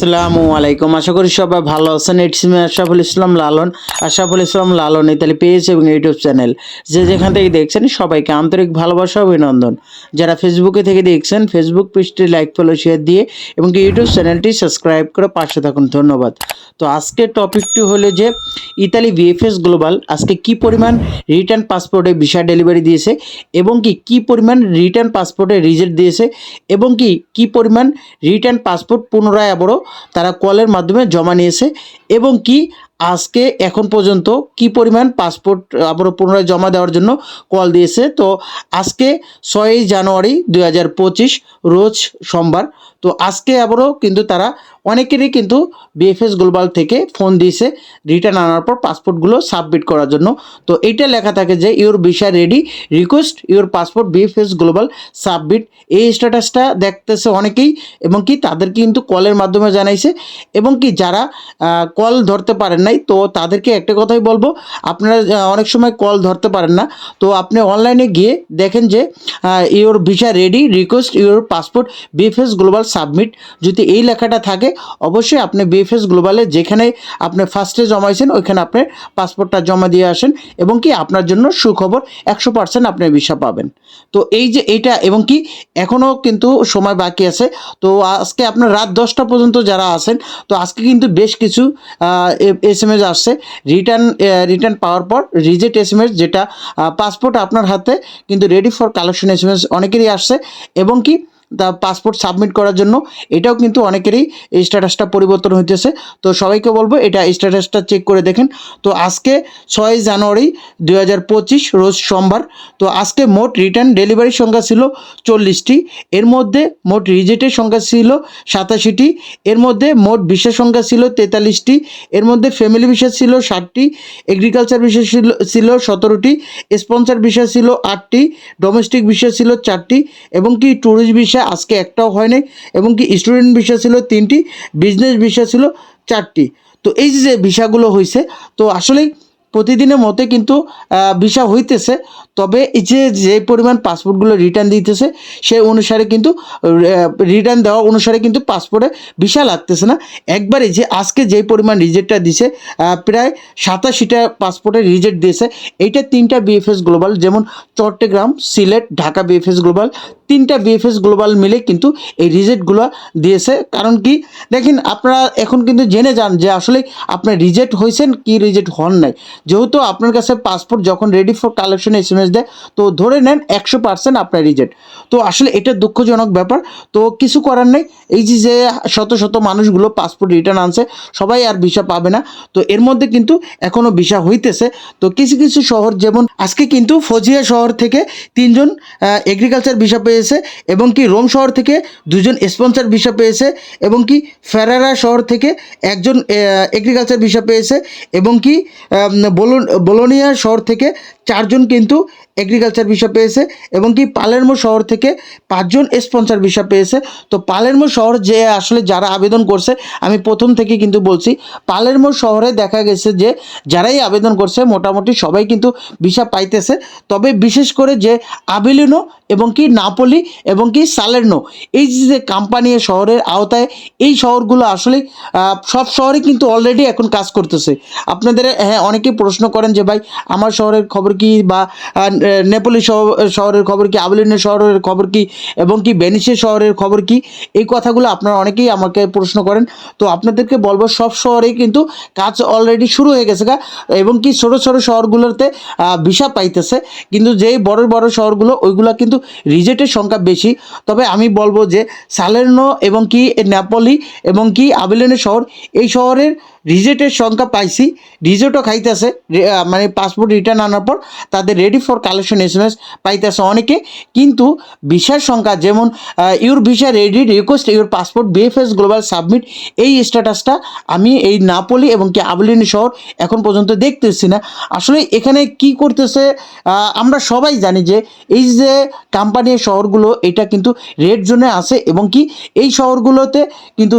আসসালামু আলাইকুম। আশা করি সবাই ভালো আছেন। It's me Islam Lalon. Ashraful Islam Lalon Italy page এবং ইউটিউব চ্যানেল। যে যেখান থেকে দেখছেন, সবাইকে আন্তরিক ভালোবাসা অভিনন্দন। যারা ফেসবুকে থেকে দেখছেন ফেসবুক পেজটি লাইক ফলো শেয়ার দিয়ে এবং ইউটিউব চ্যানেলটি সাবস্ক্রাইব করে পাশে থাকুন। ধন্যবাদ। তো আজকের টপিকটি হলো যে ইতালি ভিএফএস গ্লোবাল আজকে কি পরিমাণ রিটার্ন পাসপোর্টে ভিসা ডেলিভারি দিয়েছে এবং কি কি পরিমাণ রিটার্ন পাসপোর্টে রিজেক্ট দিয়েছে এবং কি কি পরিমাণ রিটার্ন পাসপোর্ট পুনরায় আবারও তারা কলের মাধ্যমে জমা নিয়েছে এবং কি আজকে এখন পর্যন্ত কি পরিমাণ পাসপোর্ট আবারও পুনরায় জমা দেওয়ার জন্য কল দিয়েছে। তো আজকে ছয়ই জানুয়ারি দুই হাজার পঁচিশ, রোজ সোমবার তো আজকে আবারও কিন্তু তারা অনেকেরই কিন্তু বিএফএস গ্লোবাল থেকে ফোন দিয়েছে রিটার্ন আনার পর পাসপোর্টগুলো সাবমিট করার জন্য। তো এইটা লেখা থাকে যে your visa ready request your passport BFS global submit এই স্ট্যাটাসটা দেখতেছে অনেকেই এবং কি তাদের কিন্তু কলের মাধ্যমে জানাইছে এবং কি যারা কল ধরতে পারেন নাই, তো তাদেরকে একটা কথাই বলব, আপনারা অনেক সময় কল ধরতে পারেন না। তো আপনি অনলাইনে গিয়ে দেখেন যে your visa ready request your passport BFS global submit যদি এই লেখাটা থাকে, অবশ্যই আপনি বিএফএস গ্লোবালে যেখানে আপনি ফার্স্টে জমাইছেন, ওইখানে আপনি পাসপোর্টটা জমা দিয়ে আসেন এবং কি আপনার জন্য সুখবর একশো পার্সেন্ট আপনি ভিসা পাবেন। তো এই যে এইটা এবং কি এখনও কিন্তু সময় বাকি আছে। তো আজকে আপনার রাত দশটা পর্যন্ত যারা আছেন, তো আজকে কিন্তু বেশ কিছু এস এম এস আসছে। রিটার্ন রিটার্ন পাওয়ার পর রিজেক্ট এস এম এস যেটা পাসপোর্ট আপনার হাতে কিন্তু ready for collection S M S অনেকেরই আসছে। এবং কি তা পাসপোর্ট সাবমিট করার জন্য, এটাও কিন্তু অনেকেরই এই স্ট্যাটাসটা পরিবর্তন হইতেছে। তো সবাইকে বলব, এটা স্ট্যাটাসটা চেক করে দেখেন। তো আজকে ছয় জানুয়ারি দুই হাজার পঁচিশ, রোজ সোমবার, তো আজকে মোট রিটার্ন ডেলিভারির সংখ্যা ছিল চল্লিশটি। এর মধ্যে মোট রিজেক্টের সংখ্যা ছিল সাতাশিটি। এর মধ্যে মোট ভিসা সংখ্যা ছিল তেতাল্লিশটি। এর মধ্যে ফ্যামিলি ভিসা ছিল ষাটটি। এগ্রিকালচার ভিসা ছিল ছিল সতেরোটি। স্পন্সর ভিসা ছিল আটটি। ডোমেস্টিক ভিসা ছিল চারটি। এবং কি ট্যুরিস্ট ভিসা আজকে একটাও হয় নাই এবং কি স্টুডেন্ট ভিসা ছিল তিনটি বিজনেস ভিসা ছিল চারটি। তো এই যে ভিসাগুলো হয়েছে তো আসলেই প্রতিদিনের মতে কিন্তু ভিসা হইতেছে। তবে এই যে যে পরিমাণ পাসপোর্টগুলো রিটার্ন দিতেছে সে অনুসারে কিন্তু রিটার্ন দেওয়া অনুসারে কিন্তু পাসপোর্টে ভিসা লাগতেছে না। একবারে যে, আজকে যে পরিমাণ রিজেক্টটা দিছে প্রায় সাতাশিটা পাসপোর্টে রিজেক্ট দিয়েছে। এইটা তিনটা বিএফএস গ্লোবাল যেমন চট্টগ্রাম, সিলেট, ঢাকা বিএফএস গ্লোবাল তিনটা বিএফএস গ্লোবাল মিলে কিন্তু এই রিজেক্টগুলো দিয়েছে। কারণ কি, দেখেন আপনারা এখন কিন্তু জেনে যান যে, আসলে আপনার রিজেক্ট হয়েছেন কি রিজেক্ট হন নাই। যেহেতু আপনার কাছে পাসপোর্ট যখন ready for collection S S দেয়। তো ধরে নেন একশো পার্সেন্ট আপনার রিজেক্ট তো আসলে এটা দুঃখজনক ব্যাপার। তো কিছু করার নেই। এই যে যে শত শত মানুষগুলো পাসপোর্ট রিটার্ন আনছে, সবাই আর ভিসা পাবে না। তো এর মধ্যে কিন্তু এখনও ভিসা হইতেছে। তো কিছু কিছু শহর যেমন, আজকে কিন্তু ফজিয়া শহর থেকে তিনজন এগ্রিকালচার ভিসা পেয়েছে এবং কি রোম শহর থেকে দুজন স্পন্সর ভিসা পেয়েছে এবং কি ফেরারা শহর থেকে একজন এগ্রিকালচার ভিসা পেয়েছে এবং কি বোলোনিয়া শহর থেকে চারজন কিন্তু এগ্রিকালচার ভিসা পেয়েছে এবং কি পালেরমো শহর থেকে পাঁচজন স্পন্সর ভিসা পেয়েছে। তো পালেরমো শহর যে আসলে যারা আবেদন করছে, আমি প্রথম থেকে কিন্তু বলছি পালেরমো শহরে দেখা গেছে যে যারাই আবেদন করছে, মোটামুটি সবাই কিন্তু ভিসা পাইতেছে। তবে বিশেষ করে যে আবেলিনো এবং কি নাপলি এবং কি সালেরনো এই যে কোম্পানি শহরের আওতায়, এই শহরগুলো আসলে সব শহরে কিন্তু অলরেডি এখন কাজ করতেছে। আপনাদের হ্যাঁ অনেকেই প্রশ্ন করেন যে ভাই, আমার শহরের খবর কি বা নেপোলি শহর- শহরের খবর কি আবেলিনো শহরের খবর কি, এবং কি ভেনিসিয়া শহরের খবর কি, এই কথাগুলো আপনারা অনেকেই আমাকে প্রশ্ন করেন। তো আপনাদেরকে বলব, সব শহরেই কিন্তু কাজ অলরেডি শুরু হয়ে গেছে গা, এবং কি ছোটো ছোটো শহরগুলোতে ভিসা পাইতেছে। কিন্তু যেই বড় বড় শহরগুলো, ওইগুলো কিন্তু রিজেক্টের সংখ্যা বেশি। তবে আমি বলব যে, সালের্নো এবং কি, নেপলি এবং কি আবেলিনো শহর, এই শহরের রিজেক্টের সংখ্যা পাইছি, রিজেক্টও খাইতেছে মানে পাসপোর্ট রিটার্ন আনার পর তাদের ready for collection S M S পাইতেছে অনেকে। কিন্তু ভিসার সংখ্যা যেমন your visa ready request your passport BFS global submit এই স্ট্যাটাসটা আমি এই নাপলি এবং কি আবলিনী শহর এখন পর্যন্ত দেখতেছি না। আসলে এখানে কি করতেছে আমরা সবাই জানি যে এই যে কোম্পানির শহরগুলো, এটা কিন্তু রেড জোনে আছে এবং কি এই শহরগুলোতে কিন্তু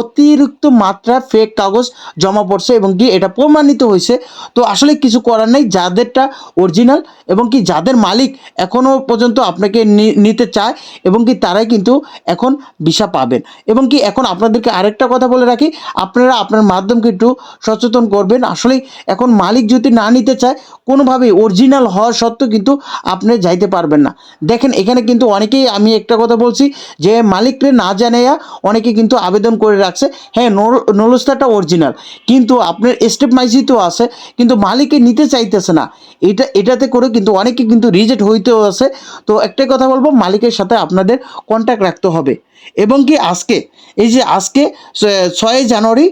অতিরিক্ত মাত্রা ফেক কাগজ জমা পড়ছে এবং কি এটা প্রমাণিত হয়েছে। তো আসলে কিছু করার নেই, যাদেরটা অরিজিনাল এবং কি যাদের মালিক এখনও পর্যন্ত আপনাকে নিতে চায় এবং কি তারাই কিন্তু এখন ভিসা পাবেন। এবং কি এখন আপনাদেরকে আরেকটা কথা বলে রাখি, আপনারা আপনার মাধ্যমকে একটু সচেতন করবেন। আসলে এখন মালিক যদি না নিতে চায়, কোনোভাবেই অরিজিনাল হওয়া সত্ত্বেও কিন্তু আপনি যাইতে পারবেন না। দেখেন, এখানে কিন্তু অনেকেই আমি একটা কথা বলছি যে মালিককে না জানাইয়া অনেকে কিন্তু আবেদন করে রাখছে। হ্যাঁ নলস্তাটা অরিজিনাল কিন্তু আপনার স্টেপ মাইজি তো আছে, কিন্তু মালিকে নিতে চাইতেছে না। এটা, এটাতে করে কিন্তু অনেকে কিন্তু রিজেক্ট হইতেও আছে। তো একটাই কথা বলব, মালিকের সাথে আপনাদের কন্ট্যাক্ট রাখতে হবে। এবং কি আজকে, এই যে আজকে ছয় জানুয়ারি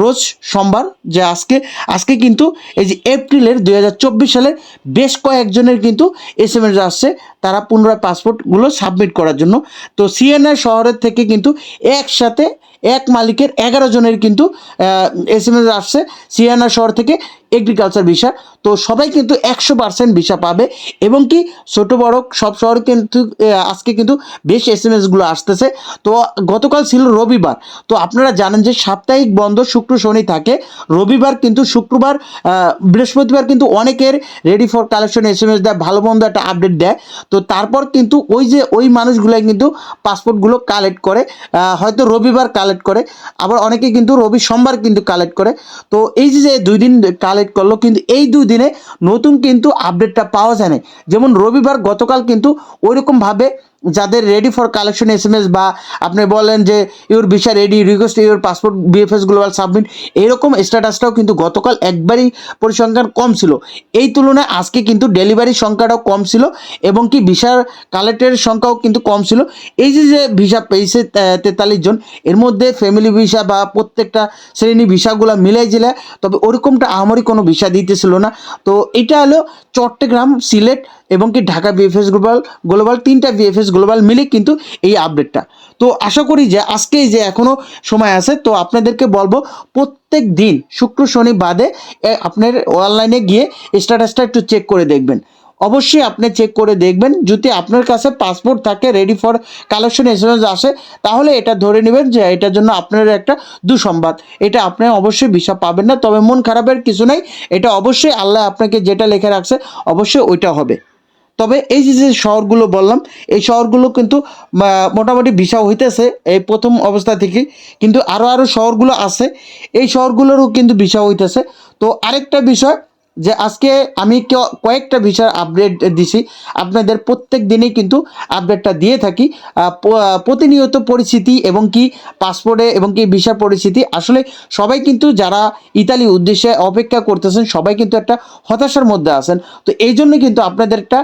রোজ সোমবার, যে আজকে আজকে কিন্তু এই যে এপ্রিলের দুই হাজার চব্বিশ সালের বেশ কয়েকজনের কিন্তু এস এম এস আসছে, তারা পুনরায় পাসপোর্টগুলো সাবমিট করার জন্য। তো সিএনআই শহরের থেকে কিন্তু একসাথে এক মালিকের এগারো জনের কিন্তু এস এম এস আসছে। সিয়ানা শহর থেকে এগ্রিকালচার ভিসা তো সবাই কিন্তু একশো পার্সেন্ট ভিসা পাবে এবং কি ছোটো বড় সব শহরে কিন্তু আজকে কিন্তু বেশ এস এম এসগুলো আসতেছে। তো গতকাল ছিল রবিবার, তো আপনারা জানেন যে সাপ্তাহিক বন্ধ শুক্র শনি থাকে, রবিবার কিন্তু শুক্রবার বৃহস্পতিবার কিন্তু অনেকের ready for collection S M S দেয়, ভালো মন্দ একটা আপডেট দেয়। তো তারপর কিন্তু ওই যে ওই মানুষগুলাই কিন্তু পাসপোর্টগুলো কালেক্ট করে হয়তো রবিবার কালেক্ট করে, আবার অনেকে কিন্তু রবি, সোমবার কিন্তু কালেক্ট করে। তো এই যে দুই দিন কালেক্ট করল, কিন্তু এই দুই দিনে নতুন কিন্তু আপডেটটা পাওয়া যায় যেমন রবিবার গতকাল কিন্তু ওইরকমভাবে যাদের ready for collection S M S বা আপনি বলেন যে your visa ready request your passport BFS global submit এরকম স্ট্যাটাসটাও কিন্তু গতকাল একবারই পরিসংখ্যান কম ছিল। এই তুলনায় আজকে কিন্তু ডেলিভারি সংখ্যাটাও কম ছিল এবং কি ভিসার কালেক্টের সংখ্যাও কিন্তু কম ছিল। এই যে যে ভিসা পেয়েছে তেতাল্লিশ জন, এর মধ্যে ফ্যামিলি ভিসা বা প্রত্যেকটা শ্রেণি ভিসাগুলো মিলাই জিলে তবে ওরকমটা আমারই কোনো ভিসা দিতেছিল না। তো এটা হলো চট্টগ্রাম সিলেট এবং কি ঢাকা বিএফএস গ্লোবাল গ্লোবাল তিনটা বিএফএস গ্লোবাল মিলে কিন্তু এই আপডেটটা তো আশা করি যে আজকে যে এখনও সময় আছে, তো আপনাদেরকে বলব প্রত্যেক দিন, শুক্র, শনি বাদে আপনার অনলাইনে গিয়ে স্ট্যাটাসটা একটু চেক করে দেখবেন। অবশ্যই আপনি চেক করে দেখবেন, যদি আপনার কাছে পাসপোর্ট থাকে রেডি ফর কালেকশন এসএমএস আসে, তাহলে এটা ধরে নেবেন যে এটার জন্য আপনার একটা দুঃসংবাদ। এটা আপনি অবশ্যই ভিসা পাবেন না, তবে মন খারাপের কিছু নেই, এটা অবশ্যই আল্লাহ আপনাকে যেটা লেখে রাখছে, অবশ্যই ওইটা হবে। তবে এই যে যে শহরগুলো বললাম, এই শহরগুলো কিন্তু মোটামুটি ভিসা হইতেছে এই প্রথম অবস্থা থেকে। কিন্তু আরও আরও শহরগুলো আছে, এই শহরগুলোরও কিন্তু ভিসা হইতেছে। তো আরেকটা বিষয় যে আজকে আমি কয়েকটা ভিসার আপডেট দিছি। আপনাদের প্রত্যেক দিনেই কিন্তু আপডেটটা দিয়ে থাকি। প্রতিনিয়ত পরিস্থিতি এবং কি পাসপোর্টে এবং কি ভিসা পরিস্থিতি। আসলে সবাই কিন্তু যারা ইতালি উদ্দেশ্যে অপেক্ষা করতেছেন, সবাই কিন্তু একটা হতাশার মধ্যে আছেন। তো এই জন্য কিন্তু আপনাদের একটা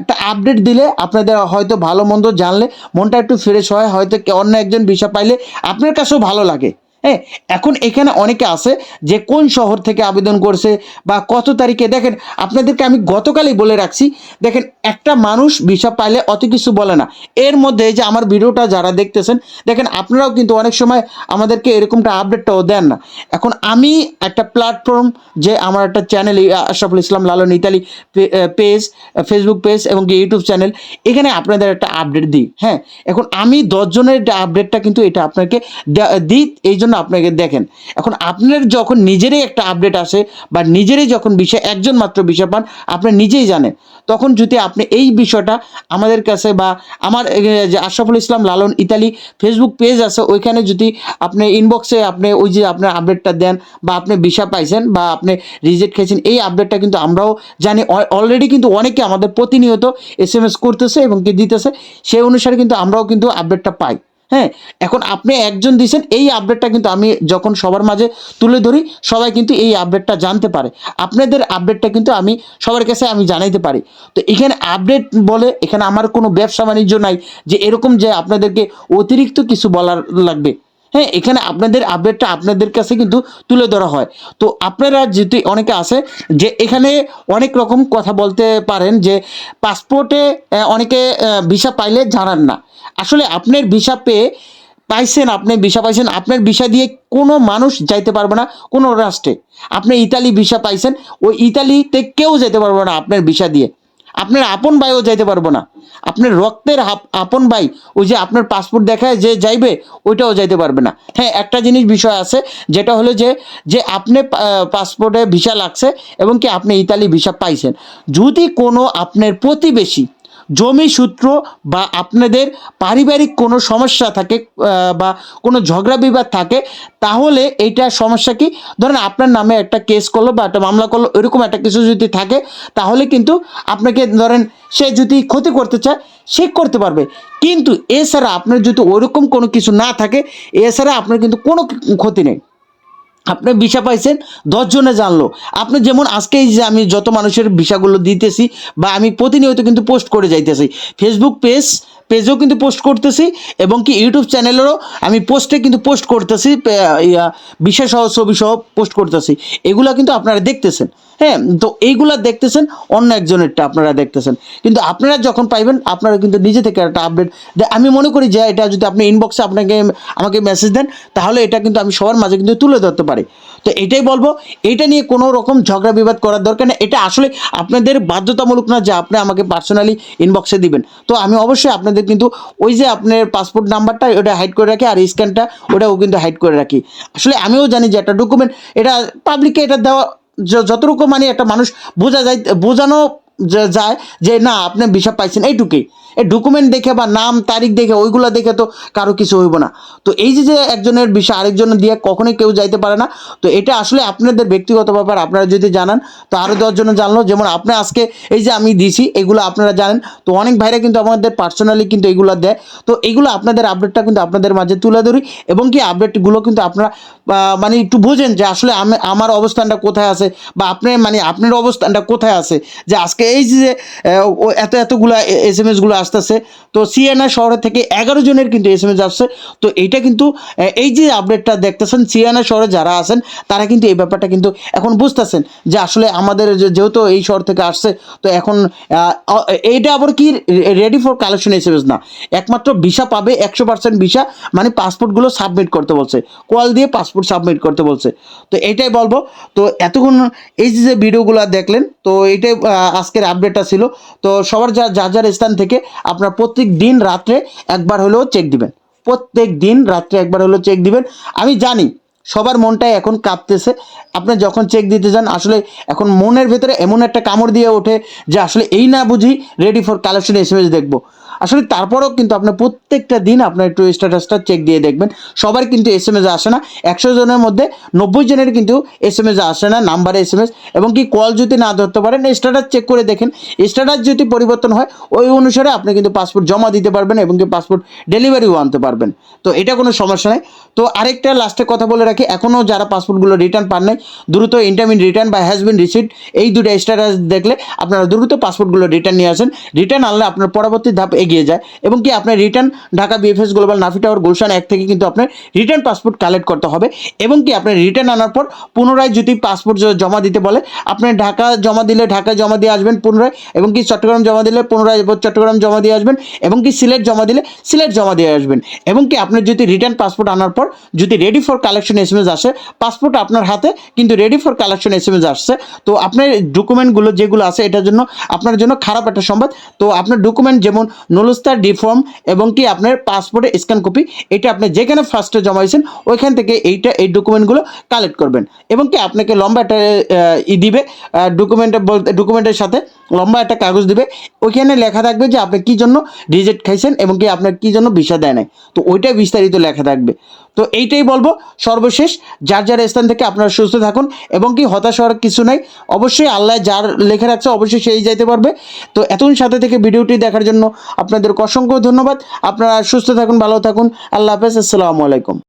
একটা আপডেট দিলে আপনাদের হয়তো ভালো মন্দ জানলে, মনটা একটু ফ্রেশ হয়, হয়তো অন্য একজন ভিসা পাইলে আপনার কাছেও ভালো লাগে। হ্যাঁ এখন এখানে অনেকে আছে যে কোন শহর থেকে আবেদন করছে বা কত তারিখে। দেখেন, আপনাদেরকে আমি গতকালই বলে রাখছি, দেখেন, একটা মানুষ ভিসা পাইলে অত কিছু বলে না। এর মধ্যে যে আমার ভিডিওটা যারা দেখতেছেন, দেখেন, আপনারাও কিন্তু অনেক সময় আমাদেরকে এরকমটা আপডেটটাও দেন না। এখন আমি একটা প্ল্যাটফর্ম যে আমার একটা channel Ashraful Islam Lalon Italy page Facebook page এবং ইউটিউব চ্যানেল এখানে আপনাদের একটা আপডেট দিই। হ্যাঁ এখন আমি দশজনের আপডেটটা কিন্তু এটা আপনাকে দিই, এই জন্য আপনাকে দেখেন, এখন আপনার যখন নিজেরই একটা আপডেট আসে বা নিজেরই যখন বিষয়, একজন মাত্র বিষয় পান, আপনি নিজেই জানেন। তখন যদি আপনি এই বিষয়টা আমাদের কাছে বা আমার যে Ashraful Islam Lalon Italy Facebook page আছে, ওইখানে যদি আপনি ইনবক্সে আপনি ওই যে আপনার আপডেটটা দেন বা আপনি বিষয় পাইছেন বা আপনি রিজেক্ট খেয়েছেন, এই আপডেটটা কিন্তু আমরাও জানি। অলরেডি কিন্তু অনেকে আমাদের প্রতিনিয়ত এস এম এস করতেছে এবং কি দিতেছে, সেই অনুসারে কিন্তু আমরাও কিন্তু আপডেটটা পাই। হ্যাঁ এখন আপনি একজন দিয়েছেন, এই আপডেটটা কিন্তু আমি যখন সবার মাঝে তুলে ধরি, সবাই কিন্তু এই আপডেটটা জানতে পারে। আপনাদের আপডেটটা কিন্তু আমি সবার কাছে আমি জানাইতে পারি। তো এখানে আপডেট বলে, এখানে আমার কোনো ব্যবসা বাণিজ্য নাই যে এরকম যে আপনাদেরকে অতিরিক্ত কিছু বলার লাগবে। হ্যাঁ এখানে আপনাদের আপডেটটা আপনাদের কাছে কিন্তু তুলে ধরা হয়। তো আপনারা যেহেতু অনেকে আছে যে এখানে অনেক রকম কথা বলতে পারেন যে পাসপোর্টে অনেকে ভিসা পাইলে জানান না। আসলে আপনার ভিসা পেয়ে পাইছেন, আপনি ভিসা পাইছেন, আপনার ভিসা দিয়ে কোনো মানুষ যাইতে পারবে না, কোনো রাষ্ট্রে। আপনি ইতালি ভিসা পাইছেন, ওই ইতালিতে কেউ যেতে পারবে না আপনার ভিসা দিয়ে। আপনার আপন ভাইও যাইতে পারব না। আপনার রক্তের আপন ভাই, ওই যে আপনার পাসপোর্ট দেখায় যে যাইবে, ওইটাও যাইতে পারবে না। হ্যাঁ একটা জিনিস বিষয় আছে, যেটা হলো যে যে আপনি পাসপোর্টে ভিসা লাগছে এবং কি আপনি ইতালি ভিসা পাইছেন। যদি কোনো আপনার প্রতিবেশী জমি সূত্র বা আপনাদের পারিবারিক কোনো সমস্যা থাকে বা কোনো ঝগড়া বিবাদ থাকে, তাহলে এইটা সমস্যা কি? ধরেন আপনার নামে একটা কেস করল বা একটা মামলা করল এরকম একটা কিছু যদি থাকে, তাহলে কিন্তু আপনাকে ধরেন সে যদি ক্ষতি করতে চায়, সে করতে পারবে। কিন্তু এছাড়া আপনার যদি ওইরকম কোনো কিছু না থাকে, এছাড়া আপনার কিন্তু কোনো ক্ষতি নেই। আপনি ভিসা পাইছেন, দশজনে জানলো। আপনি যেমন আজকে এই যে আমি যত মানুষের ভিসাগুলো দিতেছি বা আমি প্রতিনিয়ত কিন্তু পোস্ট করে যাইতেছি। ফেসবুক পেজ পেজেও কিন্তু পোস্ট করতেছি এবং কি ইউটিউব চ্যানেলেরও আমি পোস্টে কিন্তু পোস্ট করতেছি বিষয় সহ ছবি সহ পোস্ট করতেছি। এগুলো কিন্তু আপনারা দেখতেছেন। হ্যাঁ তো এইগুলা দেখতেছেন, অন্য একজনেরটা আপনারা দেখতেছেন। কিন্তু আপনারা যখন পাইবেন, আপনারা কিন্তু নিজে থেকে একটা আপডেট আমি মনে করি যে এটা যদি আপনি ইনবক্সে আপনাকে, আমাকে মেসেজ দেন, তাহলে এটা কিন্তু আমি সবার মাঝে কিন্তু তুলে ধরতে পারি। তো এটাই বলব, এটা নিয়ে কোনো রকম ঝগড়া বিবাদ করার দরকার নেই। এটা আসলে আপনাদের বাধ্যতামূলক না যে আপনি আমাকে পার্সোনালি ইনবক্সে দিবেন। তো আমি অবশ্যই আপনাদের কিন্তু ওই যে আপনার পাসপোর্ট নাম্বারটা ওটা হাইড করে রাখি, আর স্ক্যানটা ওটাও কিন্তু হাইড করে রাখি। আসলে আমিও জানি যে একটা ডকুমেন্ট এটা পাবলিককে এটা দেওয়া যতটুকু মানে একটা মানুষ বোঝা যায়, বোঝানো যায়, যে না, আপনি বিষয় পাইছেন এইটুকুই এই ডকুমেন্ট দেখে বা নাম, তারিখ দেখে, ওইগুলো দেখে তো কারও কিছু হইব না। তো এই যে যে একজনের বিষয় আরেকজনের দিয়ে কখনোই কেউ যাইতে পারে না। তো এটা আসলে আপনাদের ব্যক্তিগত ব্যাপার, আপনারা যদি জানান, তো আরও দশজনে জানলো। যেমন আপনি আজকে এই যে আমি দিছি, এগুলো আপনারা জানেন। তো অনেক ভাইরা কিন্তু আমাদের পার্সোনালি কিন্তু এগুলো দেয়। তো এগুলো আপনাদের আপডেটটা কিন্তু আপনাদের মাঝে তুলে ধরি এবং কি আপডেটগুলো কিন্তু আপনারা মানে একটু বোঝেন যে আসলে আমি, আমার অবস্থানটা কোথায় আছে বা আপনার মানে আপনার অবস্থানটা কোথায় আছে। যে আজকে এই যে এত এতগুলো এস এম এসগুলো আসতেছে তো সিএনআর শহর থেকে এগারো জনের কিন্তু এস এম এস আসছে তো এইটা কিন্তু এই যে আপডেটটা দেখতেছেন সিএনআর শহরে যারা আছেন তারা কিন্তু এই ব্যাপারটা কিন্তু এখন বুঝতেছেন যে আসলে আমাদের যেহেতু এই শহর থেকে আসছে তো এখন এইটা আবার কি ready for collection S M S না? একমাত্র ভিসা পাবে একশো পার্সেন্ট ভিসা মানে পাসপোর্টগুলো সাবমিট করতে বলছে কল দিয়ে পাসপোর্ট সাবমিট করতে বলছে তো এটাই বলব তো এতক্ষণ এই যে ভিডিওগুলো দেখলেন তো এটাই আহ, আজকের আপডেটটা ছিল। তো সবার যা যার যার স্থান থেকে আপনার প্রত্যেক দিন রাত্রে একবার হলেও চেক দিবেন। প্রত্যেক দিন রাত্রে একবার হলেও চেক দিবেন। আমি জানি সবার মনটাই এখন কাঁপতেছে। আপনি যখন চেক দিতে যান, আসলে এখন মনের ভেতরে এমন একটা কামড় দিয়ে ওঠে যে আসলে এই না বুঝি ready for collection S M দেখব। আসলে তারপরেও কিন্তু আপনার প্রত্যেকটা দিন আপনার একটু স্ট্যাটাসটা চেক দিয়ে দেখবেন। সবার কিন্তু এস এম এস আসে না। একশো জনের মধ্যে নব্বই জনের কিন্তু এস এম এস আসে না নাম্বারে এস এম এস এবং কি কল যদি না ধরতে পারেন স্ট্যাটাস চেক করে দেখেন। স্ট্যাটাস যদি পরিবর্তন হয়, ওই অনুসারে আপনি কিন্তু পাসপোর্ট জমা দিতে পারবেন এবং কি পাসপোর্ট ডেলিভারিও আনতে পারবেন। তো এটা কোনো সমস্যা নেই। তো আরেকটা লাস্টে কথা বলে রাখি এখনও যারা পাসপোর্টগুলো রিটার্ন পান নাই, দ্রুত ইন্টারমিন রিটার্ন বা হ্যাজ রিসিভ এই দুটো স্ট্যাটাস দেখলে আপনারা দ্রুত পাসপোর্টগুলো রিটার্ন নিয়ে আসেন। রিটার্ন আনলে আপনার পরবর্তী ধাপ এগিয়ে যায় এবং কি আপনার return Dhaka BFS global Nafi tower Gulshan এক থেকে কিন্তু আপনার রিটার্ন পাসপোর্ট কালেক্ট করতে হবে এবং কি আপনার রিটার্ন আনার পর পুনরায় যদি পাসপোর্ট জমা দিতে বলে আপনার ঢাকা জমা দিলে ঢাকা জমা দিয়ে আসবেন পুনরায় এবং কি চট্টগ্রাম জমা দিলে পুনরায় চট্টগ্রাম জমা দিয়ে আসবেন এবং কি সিলেট জমা দিলে সিলেট জমা দিয়ে আসবেন এবং কি আপনার যদি রিটার্ন পাসপোর্ট আনার পর যদি ready for collection S M S আসে পাসপোর্ট আপনার হাতে কিন্তু ready for collection S M S আসছে। তো আপনার ডকুমেন্টগুলো যেগুলো আছে এটার জন্য আপনার জন্য খারাপ একটা সংবাদ। তো আপনার ডকুমেন্ট যেমন নলস্তার ডিফর্ম এবং কি আপনার পাসপোর্টের স্ক্যান কপি এটা আপনি যেখানে ফার্স্টে জমা হয়েছেন ওইখান থেকে এইটা, এই ডকুমেন্টগুলো কালেক্ট করবেন। এবং কি আপনাকে লম্বা একটা ই দিবে ডকুমেন্টে বলতে ডকুমেন্টের সাথে লম্বা একটা কাগজ দিবে, ওইখানে লেখা থাকবে যে আপনি কী জন্য রিজেক্ট খাইছেন এবং কি আপনার কী জন্য ভিসা দেয় নাই। তো ওইটাই বিস্তারিত লেখা থাকবে। তো এইটাই বলব, সর্বশেষ, যার যার স্থান থেকে আপনারা সুস্থ থাকুন এবং কি হতাশ হওয়ার কিছু নাই। অবশ্যই আল্লাহ যার লেখা রাখছে, অবশ্যই সেই যাইতে পারবে। তো এতক্ষণ সাথে থেকে ভিডিওটি দেখার জন্য আপনাদের অসংখ্য ধন্যবাদ। আপনারা সুস্থ থাকুন, ভালো থাকুন। আল্লাহ হাফেজ, আসসালামু আলাইকুম।